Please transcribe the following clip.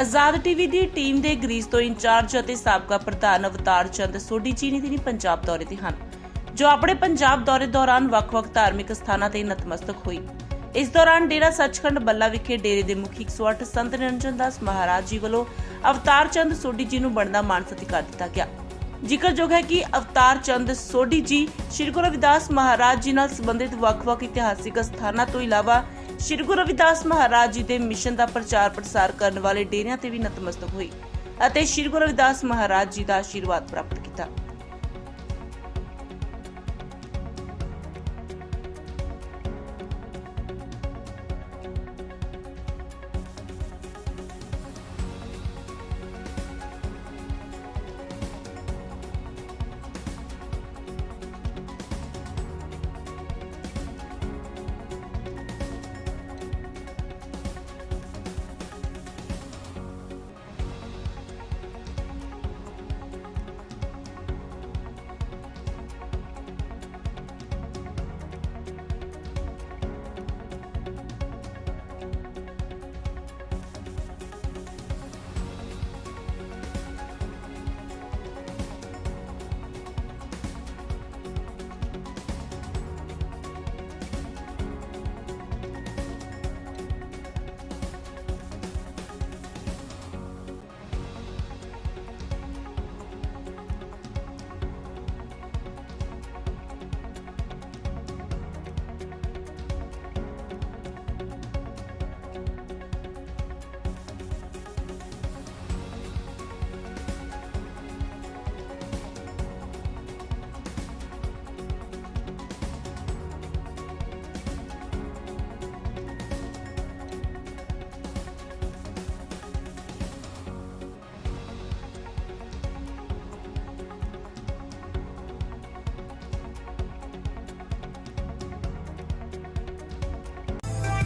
ਆਜ਼ਾਦ TV ਦੀ team ਦੇ Greece ਤੋਂ ਇੰਚਾਰਜ ਅਤੇ ਸਾਬਕਾ ਪ੍ਰਧਾਨ ਅਵਤਾਰ ਚੰਦ ਸੋਢੀ ਜੀ ਨੇ ਪੰਜਾਬ ਦੌਰੇ ਤੇ ਹਨ, ਜੋ ਆਪਣੇ ਪੰਜਾਬ ਦੌਰੇ ਦੌਰਾਨ ਵੱਖ-ਵੱਖ ਧਾਰਮਿਕ ਸਥਾਨਾਂ ਤੇ ਨਤਮਸਤਕ ਹੋਈ। ਇਸ ਦੌਰਾਨ ਡੇਰਾ ਸੱਚਖੰਡ ਬੱਲਾ ਵਿਖੇ ਡੇਰੇ ਦੇ ਮੁਖੀ 108 ਸੰਤ ਨਿਰੰਜਨ ਦਾਸ ਮਹਾਰਾਜ ਜੀ ਵੱਲੋਂ ਅਵਤਾਰ ਚੰਦ ਸੋਢੀ ਜੀ ਨੂੰ ਬਣਦਾ ਮਾਣ ਸਤਿਕਾਰ ਦਿੱਤਾ ਗਿਆ। ਜ਼ਿਕਰਯੋਗ ਹੈ ਕਿ ਅਵਤਾਰ ਚੰਦ ਸੋਢੀ ਜੀ ਸ੍ਰੀ ਗੁਰੂ ਰਵਿਦਾਸ ਮਹਾਰਾਜ ਜੀ ਨਾਲ ਸੰਬੰਧਿਤ ਵੱਖ-ਵੱਖ ਇਤਿਹਾਸਿਕ ਸਥਾਨਾਂ ਤੋਂ ਇਲਾਵਾ ਸ੍ਰੀ ਗੁਰੂ ਰਵਿਦਾਸ ਮਹਾਰਾਜ ਜੀ ਦੇ ਮਿਸ਼ਨ ਦਾ ਪ੍ਰਚਾਰ ਪ੍ਰਸਾਰ ਕਰਨ ਵਾਲੇ ਡੇਰਿਆਂ ਤੇ ਵੀ ਨਤਮਸਤਕ ਹੋਈ ਅਤੇ ਸ੍ਰੀ ਗੁਰੂ ਰਵਿਦਾਸ ਮਹਾਰਾਜ ਜੀ ਦਾ ਆਸ਼ੀਰਵਾਦ ਪ੍ਰਾਪਤ